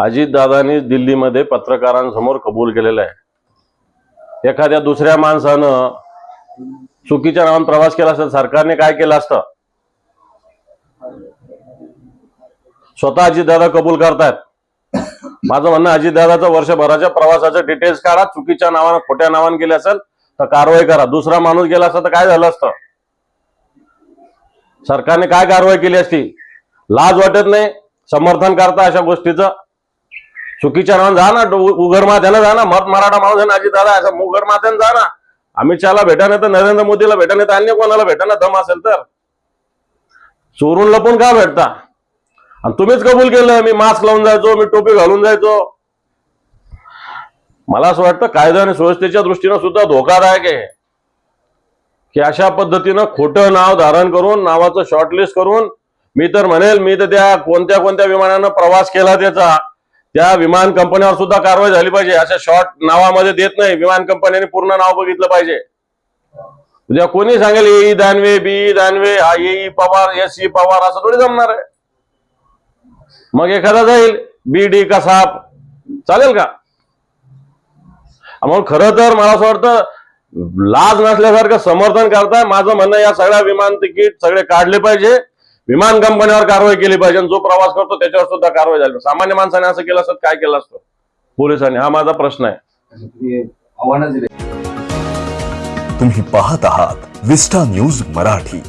अजितदादांनी दिल्लीमध्ये पत्रकारांसमोर कबूल केलेलं आहे. एखाद्या दुसऱ्या माणसानं चुकीच्या नावाने प्रवास केला असता सरकारने काय केलं असतं? स्वतः अजितदादा कबूल करतायत. माझं म्हणणं अजितदादाचं वर्षभराच्या प्रवासाचं डिटेल्स काढा चुकीच्या नावानं खोट्या नावानं गेले असेल तर कारवाई करा. दुसरा माणूस गेला असता तर काय झालं असतं? सरकारने काय कारवाई केली असती? लाज वाटत नाही? समर्थन करता अशा गोष्टीचं? चुकीच्या नावानं जा ना डो- माथ्यानं जा ना मत मराठा माणूस आहे ना अजितदादा असं उघड माथ्यानं जा ना. अमित शहाला भेटा नाही तर नरेंद्र मोदीला भेटा नाही तर अन्य कोणाला भेटा ना दम असेल तर. चोरून लपून का भेटता? आणि तुम्हीच कबूल केलं मी मास्क लावून जायचो मी टोपी घालून जायचो. मला असं वाटतं कायदा आणि सुव्यवस्थेच्या दृष्टीनं सुद्धा धोकादायक आहे. की अशा पद्धतीनं खोटं नाव धारण करून नावाचं शॉर्टलिस्ट करून मी तर म्हणेल मी तर त्या कोणत्या कोणत्या विमानानं प्रवास केला त्याचा त्या विमान कंपन्यावर सुद्धा कारवाई झाली पाहिजे. अशा शॉर्ट नावामध्ये देत नाही. विमान कंपन्यांनी पूर्ण नाव बघितलं पाहिजे. उद्या कोणी सांगेल ए दानवे बी दानवे हा A Pawar S E Pawar असं थोडी जमणार आहे. मग एखादा जाईल बी डी का साप. चालेल का? मग खरं तर मला असं वाटतं लाज नसल्यासारखं समर्थन करताय. माझं म्हणणं या सगळ्या विमान तिकीट सगळे काढले पाहिजे. विमान कंपन्यावर कारवाई केली पाहिजे आणि जो प्रवास करतो त्याच्यावर सुद्धा कारवाई झाली. सामान्य माणसाने असं केलं असतं काय केलं असतं? पोलिसांनी. हा माझा प्रश्न आहे. तुम्ही पाहत आहात विस्टा न्यूज मराठी.